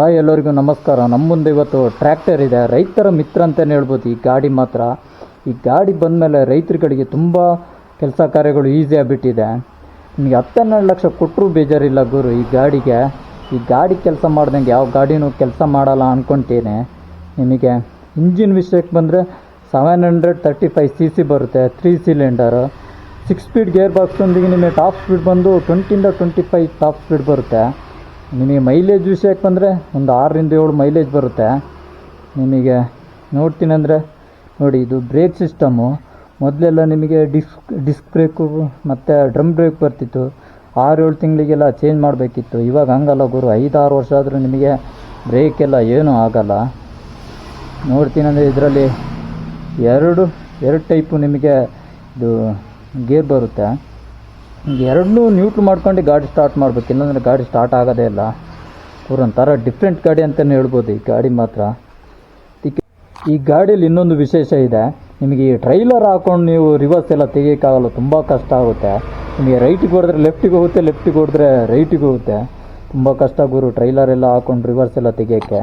Hi ಎಲ್ಲರಿಗೂ ನಮಸ್ಕಾರ. ನಮ್ಮ ಮುಂದೆ ಇವತ್ತು ಟ್ರ್ಯಾಕ್ಟರ್ ಇದೆ. ರೈತರ ಮಿತ್ರ ಅಂತಲೇ ಹೇಳ್ಬೋದು. ಈ ಗಾಡಿ ಮಾತ್ರ. ಈ ಗಾಡಿ ಬಂದಮೇಲೆ ರೈತರುಗಳಿಗೆ ತುಂಬ ಕೆಲಸ ಕಾರ್ಯಗಳು ಈಸಿ ಆಗಿಬಿಟ್ಟಿದೆ. ನಿಮಗೆ ಹತ್ತೆರಡು ಲಕ್ಷ ಕೊಟ್ಟರು ಬೇಜಾರಿಲ್ಲ ಗುರು. ಈ ಗಾಡಿಗೆ, ಈ ಗಾಡಿ ಕೆಲಸ ಮಾಡ್ದಂಗೆ ಯಾವ ಗಾಡಿನೂ ಕೆಲಸ ಮಾಡಲ್ಲ ಅಂದ್ಕೊತೀನಿ ನಿಮಗೆ ಇಂಜಿನ್ ವಿಷಯಕ್ಕೆ ಬಂದರೆ seven hundred thirty five C C ಬರುತ್ತೆ. Three cylinder six speed gear ಬಾಕ್ಸೊಂದಿಗೆ ನಿಮಗೆ ಟಾಪ್ ಸ್ಪೀಡ್ ಬಂದು ಟ್ವೆಂಟಿಯಿಂದ ಟ್ವೆಂಟಿ ಫೈವ್ ಟಾಪ್ ಸ್ಪೀಡ್ ಬರುತ್ತೆ. ನಿಮಗೆ ಮೈಲೇಜ್ ವಿಷಯಕ್ಕೆ ಬಂದರೆ ಒಂದು ಆರರಿಂದ ಏಳು ಮೈಲೇಜ್ ಬರುತ್ತೆ. ನಿಮಗೆ ನೋಡ್ತೀನಿ ಅಂದರೆ ನೋಡಿ, ಇದು ಬ್ರೇಕ್ ಸಿಸ್ಟಮು ಮೊದಲೆಲ್ಲ ನಿಮಗೆ ಡಿಸ್ಕ್ ಡಿಸ್ಕ್ ಬ್ರೇಕು ಮತ್ತು ಡ್ರಮ್ ಬ್ರೇಕ್ ಬರ್ತಿತ್ತು. ಆರು ಏಳು ತಿಂಗಳಿಗೆಲ್ಲ ಚೇಂಜ್ ಮಾಡಬೇಕಿತ್ತು. ಇವಾಗ ಹಂಗಲ್ಲ ಗುರು. ಐದಾರು ವರ್ಷ ಆದರೂ ನಿಮಗೆ ಬ್ರೇಕ್ ಎಲ್ಲ ಏನೂ ಆಗಲ್ಲ. ನೋಡ್ತೀನಿ ಅಂದರೆ ಇದರಲ್ಲಿ ಎರಡು ಎರಡು ಟೈಪು ನಿಮಗೆ ಇದು ಗೇರ್ ಬರುತ್ತೆ. ಎರಡನ್ನೂ ನ್ಯೂಟ್ಲ್ ಮಾಡ್ಕೊಂಡು ಗಾಡಿ ಸ್ಟಾರ್ಟ್ ಮಾಡ್ಬೇಕು. ಇಲ್ಲಾಂದರೆ ಗಾಡಿ ಸ್ಟಾರ್ಟ್ ಆಗೋದೇ ಇಲ್ಲ. ಒಂಥರ ಡಿಫ್ರೆಂಟ್ ಗಾಡಿ ಅಂತಲೇ ಹೇಳ್ಬೋದು ಈ ಗಾಡಿ ಮಾತ್ರ. ಈ ಗಾಡಿಯಲ್ಲಿ ಇನ್ನೊಂದು ವಿಶೇಷ ಇದೆ. ನಿಮಗೆ ಈ ಟ್ರೈಲರ್ ಹಾಕೊಂಡು ನೀವು ರಿವರ್ಸ್ ಎಲ್ಲ ತೆಗಿಯೋಕ್ಕಾಗಲ್ಲ, ತುಂಬ ಕಷ್ಟ ಆಗುತ್ತೆ. ನಿಮಗೆ ರೈಟಿಗೆ ಹೊಡೆದ್ರೆ ಲೆಫ್ಟಿಗೆ ಹೋಗುತ್ತೆ ಲೆಫ್ಟಿಗೆ ಹೊಡೆದ್ರೆ ರೈಟಿಗೆ ಹೋಗುತ್ತೆ. ತುಂಬ ಕಷ್ಟ ಗುರು ಟ್ರೈಲರ್ ಎಲ್ಲ ಹಾಕೊಂಡು ರಿವರ್ಸ್ ಎಲ್ಲ ತೆಗಿಯೋಕ್ಕೆ.